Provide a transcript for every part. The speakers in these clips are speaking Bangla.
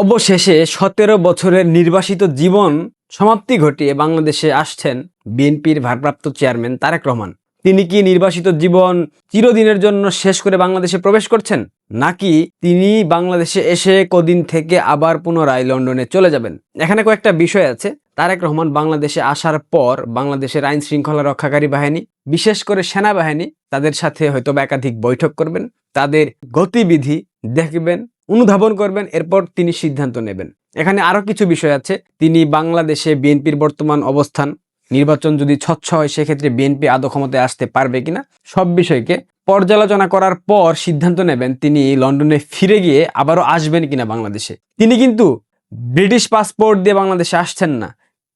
অবশেষে সতেরো বছরের নির্বাসিত জীবন সমাপ্তি ঘটিয়ে বাংলাদেশে আসছেন বিএনপির ভারপ্রাপ্ত চেয়ারম্যান তারেক রহমান। তিনি কি নির্বাসিত জীবন চিরদিনের জন্য শেষ করে বাংলাদেশে প্রবেশ করছেন? নাকি তিনি বাংলাদেশে এসে কদিন থেকে আবার পুনরায় লন্ডনে চলে যাবেন? এখানে কয়েকটা বিষয় আছে। তারেক রহমান বাংলাদেশে আসার পর বাংলাদেশের আইন শৃঙ্খলা রক্ষাকারী বাহিনী, বিশেষ করে সেনাবাহিনী, তাদের সাথে হয়তো একাধিক বৈঠক করবেন। তাদের গতিবিধি দেখবেন। অনুধাবন করবেন, এরপর তিনি সিদ্ধান্ত নেবেন। এখানে আরও কিছু বিষয় আছে। তিনি বাংলাদেশে বিএনপির বর্তমান অবস্থান, নির্বাচন যদি স্বচ্ছ হয়, সেক্ষেত্রে বিএনপি আদৌ ক্ষমতায় আসতে পারবে কিনা, সব বিষয়কে পর্যালোচনা করার পর সিদ্ধান্ত নেবেন তিনি লন্ডনে ফিরে গিয়ে আবারও আসবেন কিনা বাংলাদেশে। তিনি কিন্তু ব্রিটিশ পাসপোর্ট দিয়ে বাংলাদেশে আসছেন না।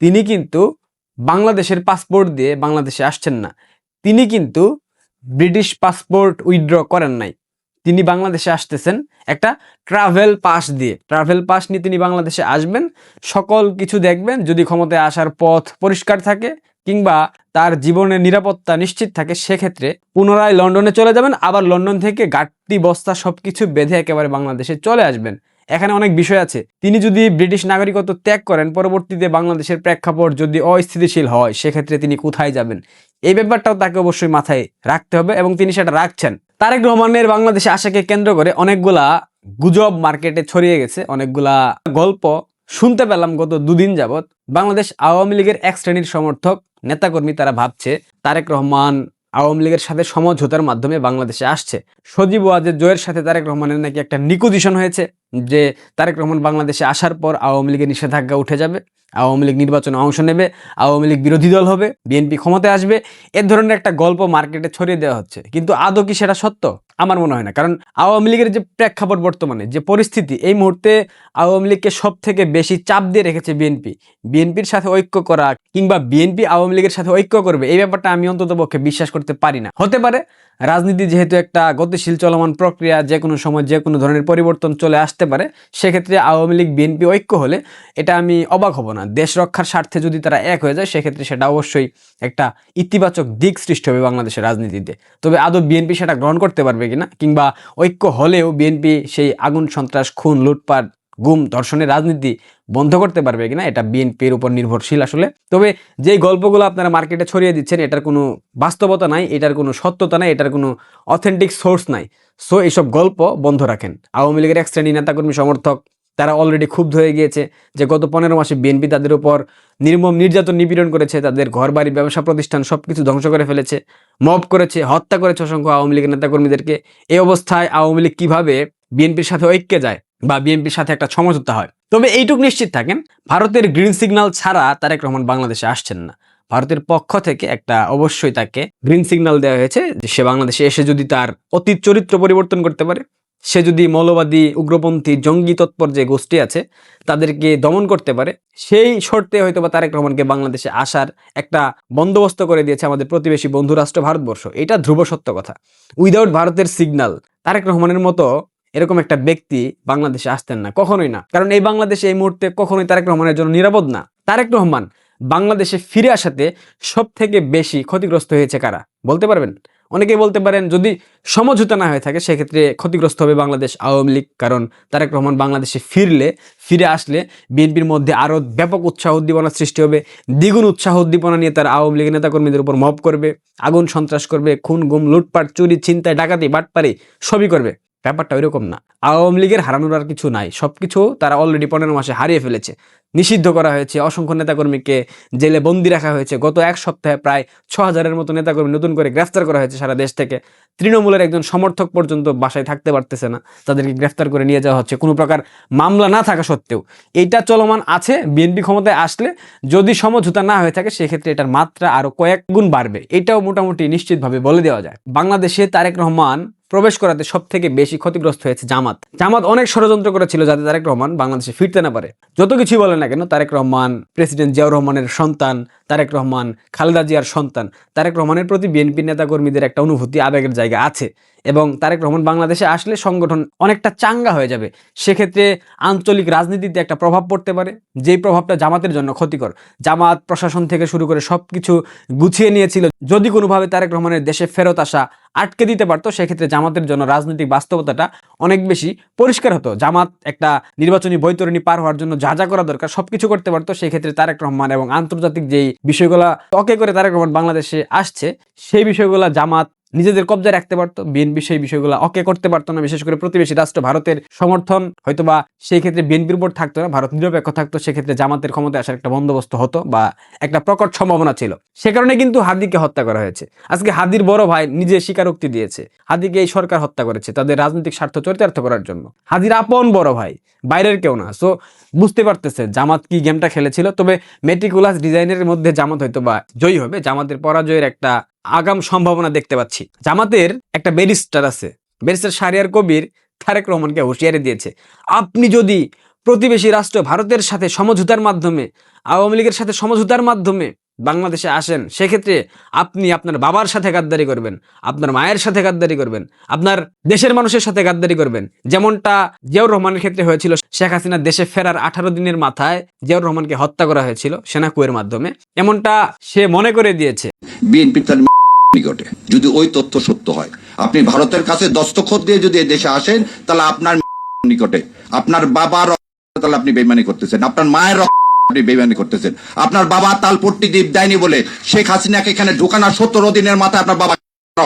তিনি কিন্তু বাংলাদেশের পাসপোর্ট দিয়ে বাংলাদেশে আসছেন না। তিনি কিন্তু ব্রিটিশ পাসপোর্ট উইথড্র করেন নাই। তিনি বাংলাদেশে আসতেছেন একটা ট্রাভেল পাস দিয়ে। ট্রাভেল পাস নিয়ে তিনি বাংলাদেশে আসবেন, সকল কিছু দেখবেন, যদি ক্ষমতায় আসার পথ পরিষ্কার থাকে কিংবা তার জীবনের নিরাপত্তা নিশ্চিত থাকে, সেক্ষেত্রে পুনরায় লন্ডনে চলে যাবেন, আবার লন্ডন থেকে গাড়ি বস্তা সব কিছু বেঁধে একেবারে বাংলাদেশে চলে আসবেন। এখানে অনেক বিষয় আছে। তিনি যদি ব্রিটিশ নাগরিকত্ব ত্যাগ করেন, পরবর্তীতে বাংলাদেশের প্রেক্ষাপট যদি অস্থিতিশীল হয়, সেক্ষেত্রে তিনি কোথায় যাবেন? এই ব্যাপারটাও তাকে অবশ্যই মাথায় রাখতে হবে এবং তিনি সেটা রাখছেন। তারেক রহমানের বাংলাদেশে আশাকে কেন্দ্র করে অনেকগুলা গুজব মার্কেটে ছড়িয়ে গেছে, অনেকগুলা গল্প শুনতে পেলাম গত দুদিন যাবৎ। বাংলাদেশ আওয়ামী লীগের এক শ্রেণির সমর্থক, নেতাকর্মী তারা ভাবছে, তারেক রহমান আওয়ামী লীগের সাথে সমঝোতার মাধ্যমে বাংলাদেশে আসছে। সজীব ওয়াজের জয়ের সাথে তারেক রহমানের নাকি একটা নিকুজিশন হয়েছে। যে তারেক রহমান বাংলাদেশে আসার পর আওয়ামী লীগের নিষেধাজ্ঞা উঠে যাবে, আওয়ামী লীগ নির্বাচনে অংশ নেবে, আওয়ামী লীগ বিরোধী দল হবে, বিএনপি ক্ষমতায় আসবে, এ ধরনের একটা গল্প মার্কেটে ছড়িয়ে দেওয়া হচ্ছে। কিন্তু আদৌ কি সেটা সত্য? আমার মনে হয় না। কারণ আওয়ামী লীগের যে প্রেক্ষাপট বর্তমানে, যে পরিস্থিতি, এই মুহূর্তে আওয়ামী লীগকে সব থেকে বেশি চাপ দিয়ে রেখেছে বিএনপি। বিএনপির সাথে ঐক্য করা কিংবা বিএনপি আওয়ামী লীগের সাথে ঐক্য করবে, এই ব্যাপারটা আমি অন্তত পক্ষে বিশ্বাস করতে পারি না। হতে পারে রাজনীতি যেহেতু একটা গতিশীল চলমান প্রক্রিয়া যে কোনো সময় যে কোনো ধরনের পরিবর্তন চলে আসতে পারে, সেক্ষেত্রে আওয়ামী লীগ, বিএনপি ঐক্য হলে এটা আমি অবাক হব না। দেশ রক্ষার স্বার্থে যদি তারা এক হয়ে যায়, সেক্ষেত্রে সেটা অবশ্যই একটা ইতিবাচক দিক সৃষ্টি হবে বাংলাদেশের রাজনীতিতে। তবে আদৌ বিএনপি সেটা গ্রহণ করতে পারবে কিনা, কিংবা ঐক্য হলেও বিএনপি সেই আগুন সন্ত্রাস, খুন, লুটপাট গুম, ধর্ষণের রাজনীতি বন্ধ করতে পারবে কিনা, এটা বিএনপির উপর নির্ভরশীল আসলে। তবে যেই গল্পগুলো আপনারা মার্কেটে ছড়িয়ে দিচ্ছেন, এটার কোনো বাস্তবতা নাই, এটার কোনো সত্যতা নাই, এটার কোনো অথেন্টিক সোর্স নাই। সো এইসব গল্প বন্ধ রাখেন। আওয়ামী লীগের এক শ্রেণি নেতাকর্মী সমর্থক, তারা অলরেডি ক্ষুব্ধ হয়ে গিয়েছে যে গত পনেরো মাসে বিএনপি তাদের উপর নির্মম নির্যাতন নিপীড়ন করেছে, তাদের ঘর বাড়ি ব্যবসা প্রতিষ্ঠান সব কিছু ধ্বংস করে ফেলেছে, মব করেছে, হত্যা করেছে অসংখ্য আওয়ামী লীগের নেতাকর্মীদেরকে। এই অবস্থায় আওয়ামী লীগ কীভাবে বিএনপির সাথে ঐক্যে যায়? বা বিএনপির সাথে একটা সমঝোতা হয়। তবে এইটুকু নিশ্চিত থাকেন, ভারতের গ্রিন সিগন্যাল ছাড়া তারেক রহমান বাংলাদেশে আসছেন না। ভারতের পক্ষ থেকে একটা অবশ্যই তাকে গ্রিন সিগন্যাল দেওয়া হয়েছে যে সে বাংলাদেশে এসে যদি তার অতীত চরিত্র পরিবর্তন করতে পারে, সে যদি মৌলবাদী, উগ্রপন্থী, জঙ্গি তৎপর যে গোষ্ঠী আছে, তাদেরকে দমন করতে পারে, সেই শর্তে হয়তো বা তারেক রহমানকে বাংলাদেশে আসার একটা বন্দোবস্ত করে দিয়েছে আমাদের প্রতিবেশী বন্ধু রাষ্ট্র ভারতবর্ষ। এটা ধ্রুব সত্য কথা। উইদাউট ভারতের সিগন্যাল, তারেক রহমানের মতো এরকম একটা ব্যক্তি বাংলাদেশে আসতেন না, কখনোই না। কারণ এই বাংলাদেশে এই মুহূর্তে কখনোই তারেক রহমানের জন্য নিরাপদ না। তারেক রহমান বাংলাদেশে ফিরে আসাতে সব থেকে বেশি ক্ষতিগ্রস্ত হয়েছে কারা? বলতে পারবেন? অনেকে বলতে পারেন, যদি সমঝোতা না হয়ে থাকে, সেক্ষেত্রে ক্ষতিগ্রস্ত হবে বাংলাদেশ আওয়ামী লীগ। কারণ তারেক রহমান বাংলাদেশে ফিরলে, ফিরে আসলে বিএনপির মধ্যে আরও ব্যাপক উৎসাহ উদ্দীপনার সৃষ্টি হবে। দ্বিগুণ উৎসাহ উদ্দীপনা নিয়ে তারা আওয়ামী লীগের নেতাকর্মীদের উপর মব করবে, আগুন সন্ত্রাস করবে, খুন, গুম, লুটপাট, চুরি চিন্তায় ডাকাতি, বাটপারি সবই করবে। ব্যাপারটা ওইরকম না। আওয়ামী লীগের হারানোর আর কিছু নাই। সবকিছু তারা অলরেডি পনেরো মাসে হারিয়ে ফেলেছে। নিষিদ্ধ করা হয়েছে। অসংখ্য নেতাকর্মীকে জেলে বন্দি রাখা হয়েছে। গত এক সপ্তাহে প্রায় ছ হাজারের মতো নেতাকর্মী নতুন করে গ্রেফতার করা হয়েছে সারা দেশ থেকে। তৃণমূলের একজন সমর্থক পর্যন্ত বাসায় থাকতে পারতেছে না। তাদেরকে গ্রেফতার করে নিয়ে যাওয়া হচ্ছে। কোনো প্রকার মামলা না থাকা সত্ত্বেও। এইটা চলমান আছে। বিএনপি ক্ষমতায় আসলে যদি সমঝোতা না হয়ে থাকে, সেক্ষেত্রে এটার মাত্রা আরও কয়েক গুণ বাড়বে। এটাও মোটামুটি নিশ্চিতভাবে বলে দেওয়া যায়। বাংলাদেশে তারেক রহমান প্রবেশ করাতে সব থেকে বেশি ক্ষতিগ্রস্ত হয়েছে জামাত। জামাত অনেক ষড়যন্ত্র করেছিল যাতে তারেক রহমান বাংলাদেশে ফিরতে না পারে। যত কিছুই বলে না কেন, তারেক রহমান, প্রেসিডেন্ট জিয়াউর রহমানের সন্তান, তারেক রহমান, খালেদা জিয়ার সন্তান, তারেক রহমানের প্রতি বিএনপি নেতাকর্মীদের একটা অনুভূতি আবেগের জায়গা আছে। এবং তারেক রহমান বাংলাদেশে আসলে সংগঠন অনেকটা চাঙ্গা হয়ে যাবে। সেক্ষেত্রে আঞ্চলিক রাজনীতিতে একটা প্রভাব পড়তে পারে। যেই প্রভাবটা জামাতের জন্য ক্ষতিকর। জামাত, প্রশাসন থেকে শুরু করে সব কিছু গুছিয়ে নিয়েছিল। যদি কোনোভাবে তারেক রহমানের দেশে ফেরত আসা আটকে দিতে পারতো, সেক্ষেত্রে জামাতের জন্য রাজনৈতিক বাস্তবতাটা অনেক বেশি পরিষ্কার হতো। জামাত একটা নির্বাচনী বৈতরণী পার হওয়ার জন্য যা যা করা দরকার, সবকিছু করতে পারতো। সেক্ষেত্রে তারেক রহমান এবং আন্তর্জাতিক যেই বিষয়গুলা তকে করে তারেক রহমান বাংলাদেশে আসছে, সেই বিষয়গুলা জামাত নিজেদের কবজায় রাখতে পারতো, বিএনপি সেই বিষয়গুলো অকে করতে পারতো না, বিশেষ করে প্রতিবেশী রাষ্ট্র ভারতের সমর্থন, হয়তোবা সেই ক্ষেত্রে বিএনপির উপর থাকতো না, ভারত নিরপেক্ষ থাকতো, সেক্ষেত্রে জামাতের ক্ষমতায় আসার একটা বন্দোবস্ত হতো বা একটা প্রকট সম্ভাবনা ছিল। সে কারণে কিন্তু হাদিকে হত্যা করা হয়েছে। আজকে হাদির বড় ভাই নিজে স্বীকারোক্তি দিয়েছে, হাদিকে এই সরকার হত্যা করেছে তাদের রাজনৈতিক স্বার্থ চরিতার্থ করার জন্য। হাদির আপন বড় ভাই, বাইরের কেউ না সো বুঝতে পারতেছে জামাত কি গেমটা খেলেছিল, তবে মেট্রিকুলাস ডিজাইনের মধ্যে জামাত হয়তো বা জয়ী হবে, জামাতের পরাজয়ের একটা আগাম সম্ভাবনা দেখতে পাচ্ছি। জামাতের একটা ব্যারিস্টার আছে। ব্যারিস্টার শারিয়ার কবির তারেক রহমানকে হুঁশিয়ারি দিয়েছে। আপনি যদি প্রতিবেশী রাষ্ট্র ভারতের সাথে সমঝোতার মাধ্যমে, আওয়ামী লীগের সাথে সমঝোতার মাধ্যমে বাংলাদেশে আসেন, সেক্ষেত্রে আপনি আপনার বাবার সাথে গাদ্দারি করবেন, আপনার মায়ের সাথে গাদ্দারি করবেন, আপনার দেশের মানুষের সাথে গাদ্দারি করবেন। যেমনটা জিয়াউর রহমানের ক্ষেত্রে হয়েছিল, শেখ হাসিনা দেশে ফেরার আঠারো দিনের মাথায় জিয়াউর রহমানকে হত্যা করা হয়েছিল সেনা কুয়ের মাধ্যমে। এমনটা সে মনে করে দিয়েছে। বিএনপি তার নিকটে। যদি ওই তথ্য সত্য হয়। আপনি ভারতের কাছে দস্তখত দিয়ে যদি দেশে আসেন, তাহলে আপনার নিকটে। আপনার বাবার তাহলে আপনি বেইমানি করতেছেন। আপনার মায়ের আপনি বেইমানি করতেছেন। আপনার বাবা তালপট্টি দ্বীপ দেয়নি বলে শেখ হাসিনাকে এখানে ঢোকানোর দিনের মাথায় আপনার বাবা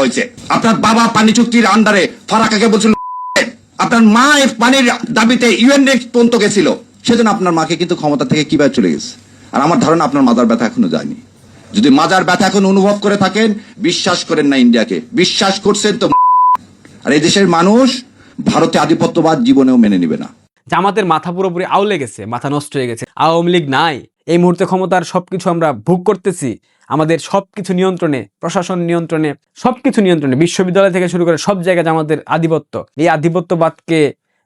হয়েছে। আপনার বাবা পানি চুক্তির আন্ডারে ফারাকাকে বলছিল, আপনার মা পানির দাবিতে ইউএন পর্যন্ত গেছিল। সেজন্য আপনার মাকে কিন্তু ক্ষমতা থেকে কীভাবে চলে গেছে? আর আমার ধারণা আপনার মাদার ব্যথা এখনও যায়নি। যদি মাজার ব্যথা এখন অনুভব করে থাকেন, বিশ্বাস করেন না ইন্ডিয়াকে। বিশ্বাস করছেন তো আর এই দেশের মানুষ ভারতে আধিপত্যবাদ জীবনেও মেনে নিবে না। জামাতের মাথা পুরোপুরি আউলে গেছে, মাথা নষ্ট হয়ে গেছে। আওয়ামী লীগ নাই। এই মুহূর্তে ক্ষমতার সবকিছু আমরা ভোগ করতেছি। আমাদের সবকিছু নিয়ন্ত্রণে, প্রশাসন নিয়ন্ত্রণে, সবকিছু নিয়ন্ত্রণে, বিশ্ববিদ্যালয় থেকে শুরু করে সব জায়গায় আমাদের আধিপত্য। এই আধিপত্যবাদকে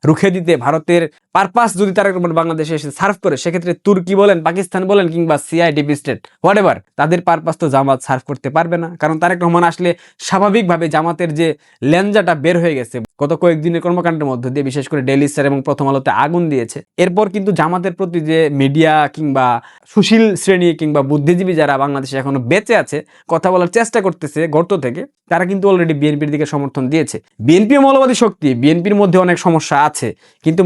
রুখে দিতে ভারতের পারপাস যদি তারা বাংলাদেশে এসে সার্ভ করে, সেক্ষেত্রে তুর্কি বলেন, পাকিস্তান বলেন কিংবা সিআইডিপি স্টেট হোয়াট এভার তাদের পারপাস তো জামাত সার্ভ করতে পারবে না। কারণ তারেক রহমান আসলে স্বাভাবিকভাবে জামাতের যে লেঞ্জাটা বের হয়ে গেছে, গত কয়েকদিনের কর্মকাণ্ডের মধ্যে দিয়ে, বিশেষ করে ডেলি স্যার এবং প্রথম আলোতে আগুন দিয়েছে। এরপর কিন্তু জামাতের প্রতি যে মিডিয়া কিংবা সুশীল শ্রেণি কিংবা বুদ্ধিজীবী যারা বাংলাদেশে এখনও বেঁচে আছে, কথা বলার চেষ্টা করতেছে গর্ত থেকে, তারা কিন্তু অলরেডি বিএনপির দিকে সমর্থন দিয়েছে। বিএনপিও মৌলবাদী শক্তি বিএনপির মধ্যে অনেক সমস্যা আছে, কিন্তু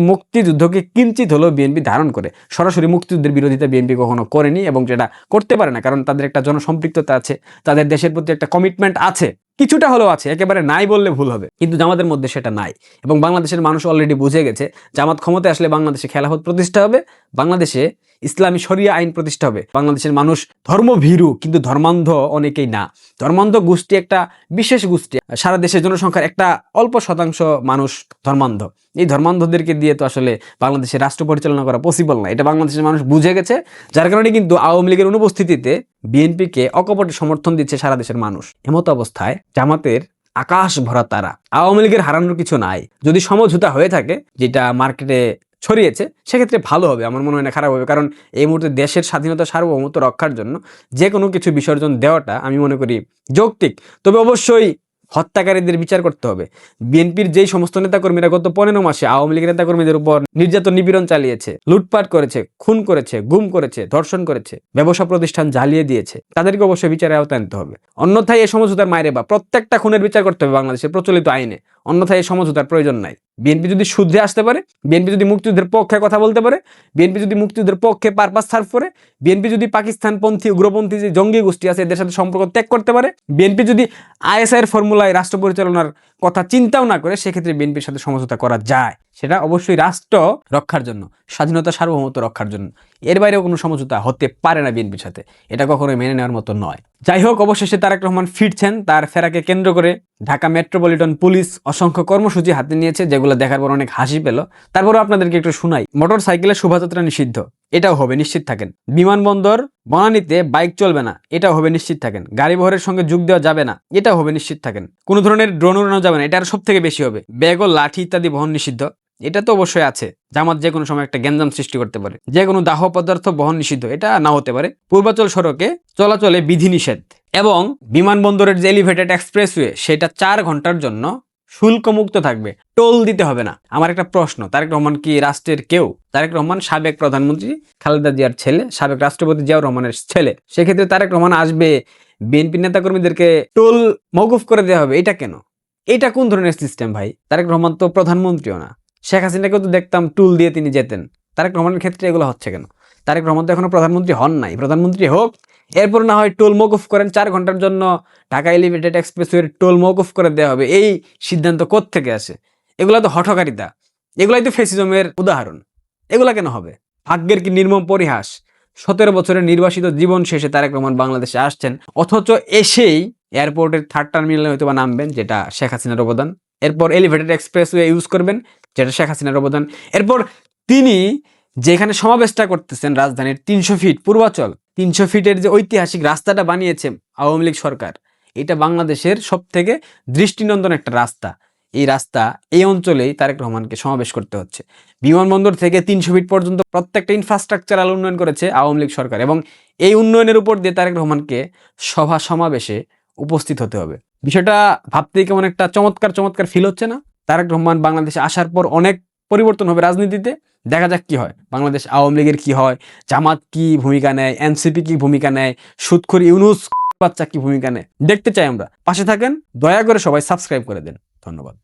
মুক্তিযুদ্ধকে কিঞ্চিত হলেও বিএনপি ধারণ করে। সরাসরি মুক্তিযুদ্ধের বিরোধিতা বিএনপি কখনো করেনি এবং যেটা করতে পারে না, কারণ তাদের একটা জনসম্পৃক্ততা আছে, তাদের দেশের প্রতি একটা কমিটমেন্ট আছে। কিছুটা হলেও আছে, একেবারে নাই বললে ভুল হবে। কিন্তু জামাতের মধ্যে সেটা নাই। এবং বাংলাদেশের মানুষ অলরেডি বুঝে গেছে, জামাত ক্ষমতায় আসলে বাংলাদেশে খেলাফত প্রতিষ্ঠা হবে, বাংলাদেশে ইসলামী শরিয়া আইন প্রতিষ্ঠা হবে। বাংলাদেশের মানুষ ধর্মভীরু, কিন্তু ধর্মান্ধ অনেকেই না। ধর্মান্ধ গোষ্ঠী একটা বিশেষ গোষ্ঠী। সারা দেশের জনসংখ্যার একটা অল্প শতাংশ মানুষ ধর্মান্ধ। এই ধর্মান্ধদেরকে দিয়ে তো আসলে বাংলাদেশের রাষ্ট্র পরিচালনা করা পসিবল না। এটা বাংলাদেশের মানুষ বুঝে গেছে। যার কারণে কিন্তু আওয়ামী লীগের অনুপস্থিতিতে বিএনপিকে অকপটে সমর্থন দিচ্ছে সারা দেশের মানুষ। এমত অবস্থায় জামাতের আকাশ ভরা তারা। আওয়ামী লীগের হারানোর কিছু নাই। যদি সমঝোতা হয়ে থাকে, যেটা মার্কেটে ছড়িয়েছে, সেক্ষেত্রে ভালো হবে। আমার মনে হয় না খারাপ হবে। কারণ এই মুহূর্তে দেশের স্বাধীনতা সার্বভৌমত্ব রক্ষার জন্য যে কোনো কিছু বিসর্জন দেওয়াটা আমি মনে করি যৌক্তিক। তবে অবশ্যই হত্যাকারীদের বিচার করতে হবে। বিএনপির যেই সমস্ত নেতাকর্মীরা গত পনেরো মাসে আওয়ামী লীগের নেতাকর্মীদের উপর নির্যাতন, নিপীড়ন চালিয়েছে, লুটপাট করেছে, খুন করেছে, গুম করেছে, ধর্ষণ করেছে, ব্যবসা প্রতিষ্ঠান জ্বালিয়ে দিয়েছে, তাদেরকে অবশ্যই বিচারে আওতায় আনতে হবে। অন্যথায় এই সমঝোতার মায়েরে বা প্রত্যেকটা খুনের বিচার করতে হবে বাংলাদেশের প্রচলিত আইনে। অন্যথায় এই সমঝোতার প্রয়োজন নাই। বিএনপি যদি শুদ্ধে আসতে পারে, বিএনপি যদি মুক্তিযুদ্ধের পক্ষে কথা বলতে পারে, বিএনপি যদি মুক্তিযুদ্ধের পক্ষে পারপাস সার্ভ করে, বিএনপি যদি পাকিস্তানপন্থী উগ্রপন্থী যে জঙ্গি গোষ্ঠী আছে, এদের সাথে সম্পর্ক ত্যাগ করতে পারে, বিএনপি যদি আইএসআইয়ের ফর্মুলায় রাষ্ট্র পরিচালনার কথা চিন্তাও না করে, সেক্ষেত্রে বিএনপির সাথে সমঝোতা করা যায়। সেটা অবশ্যই রাষ্ট্র রক্ষার জন্য, স্বাধীনতা সার্বভৌমত্ব রক্ষার জন্য। এর বাইরেও কোনো সমঝোতা হতে পারে না বিএনপির সাথে। এটা কখনোই মেনে নেওয়ার মতো নয়। যাই হোক, অবশেষে তারেক রহমান ফিরছেন, তার ফেরাকে কেন্দ্র করে ঢাকা মেট্রোপলিটন পুলিশ অসংখ্য কর্মসূচি হাতে নিয়েছে, যেগুলো দেখার পর অনেক হাসি পেল। তারপরও আপনাদেরকে একটু শোনাই। মোটর সাইকেলের শোভাযাত্রা নিষিদ্ধ। এটাও হবে, নিশ্চিত থাকেন। বিমানবন্দর বনানীতে বাইক চলবে না, এটাও হবে, নিশ্চিত থাকেন। গাড়ি বহরের সঙ্গে যোগ দেওয়া যাবে না, এটাও হবে, নিশ্চিত থাকেন। কোনো ধরনের ড্রোন উড়ানো যাবে না, এটা আর সব থেকে বেশি হবে। ব্যাগ ও লাঠি ইত্যাদি বহন নিষিদ্ধ, এটা তো অবশ্যই আছে। জামাত যে কোনো সময় একটা গ্যাঞ্জাম সৃষ্টি করতে পারে। যে কোনো দাহ পদার্থ বহন নিষিদ্ধ, এটা না হতে পারে। পূর্বাচল সড়কে চলাচলে বিধি নিষেধ এবং বিমানবন্দরের যে এলিভেটেড এক্সপ্রেসওয়ে সেটা চার ঘণ্টার জন্য শুল্কমুক্ত থাকবে। টোল দিতে হবে না। আমার একটা প্রশ্ন, তারেক রহমান কি রাষ্ট্রের কেউ? তারেক রহমান সাবেক প্রধানমন্ত্রী, খালেদা জিয়ার ছেলে, সাবেক রাষ্ট্রপতি জিয়াউর রহমানের ছেলে। সেক্ষেত্রে তারেক রহমান আসবে, বিএনপি নেতাকর্মীদেরকে টোল মৌকুফ করে দেওয়া হবে। এটা কেন? এটা কোন ধরনের সিস্টেম ভাই? তারেক রহমান তো প্রধানমন্ত্রীও না। শেখ হাসিনাকেও তো দেখতাম টুল দিয়ে তিনি যেতেন। তারেক রহমানের ক্ষেত্রে এগুলো হচ্ছে কেন? তারেক রহমান তো এখনও প্রধানমন্ত্রী হন নাই। প্রধানমন্ত্রী হোক এরপর না হয় টোল মৌকুফ করেন, চার ঘণ্টার জন্য ঢাকা এলিভেটেড এক্সপ্রেসওয়ের টোল মৌকুফ করে দেওয়া হবে। এই সিদ্ধান্ত থেকে আসে? এগুলো তো হঠকারিতা। এগুলাই তো ফেসিজমের উদাহরণ। এগুলা কেন হবে? ভাগ্যের কি নির্মম পরিহাস? সতেরো বছরের নির্বাসিত জীবন শেষে তারেক রহমান বাংলাদেশে আসছেন, অথচ এসেই এয়ারপোর্টের থার্ড টার্মিনালে হয়তো বা নামবেন, যেটা শেখ হাসিনার অবদান। এরপর এলিভেটেড এক্সপ্রেসওয়ে ইউজ করবেন, যেটা শেখ হাসিনার অবদান। এরপর তিনি যেখানে সমাবেশটা করতেছেন, রাজধানীর তিনশো ফিট পূর্বাচল তিনশো ফিটের যে ঐতিহাসিক রাস্তাটা বানিয়েছে আওয়ামী লীগ সরকার, এটা বাংলাদেশের সব থেকে দৃষ্টিনন্দন একটা রাস্তা। এই রাস্তা এই অঞ্চলেই তারেক রহমানকে সমাবেশ করতে হচ্ছে। বিমানবন্দর থেকে তিনশো ফিট পর্যন্ত প্রত্যেকটা ইনফ্রাস্ট্রাকচারাল উন্নয়ন করেছে আওয়ামী লীগ সরকার এবং এই উন্নয়নের উপর দিয়ে তারেক রহমানকে সভা সমাবেশে উপস্থিত হতে হবে। বিষয়টা ভাবতেই কেমন একটা চমৎকার চমৎকার ফিল হচ্ছে না? তারেক রহমান বাংলাদেশে আসার পর অনেক পরিবর্তন হবে রাজনীতিতে। দেখা যাক কি হয়। বাংলাদেশ আওয়ামী লীগের কি হয়, জামাত কি ভূমিকা নেয়, এনসিপি কি ভূমিকা নেয়, সুৎখর ইউনুস বাচ্চা কি ভূমিকা নেয়, দেখতে চাই আমরা। পাশে থাকেন, দয়া করে সবাই সাবস্ক্রাইব করে দেন। ধন্যবাদ।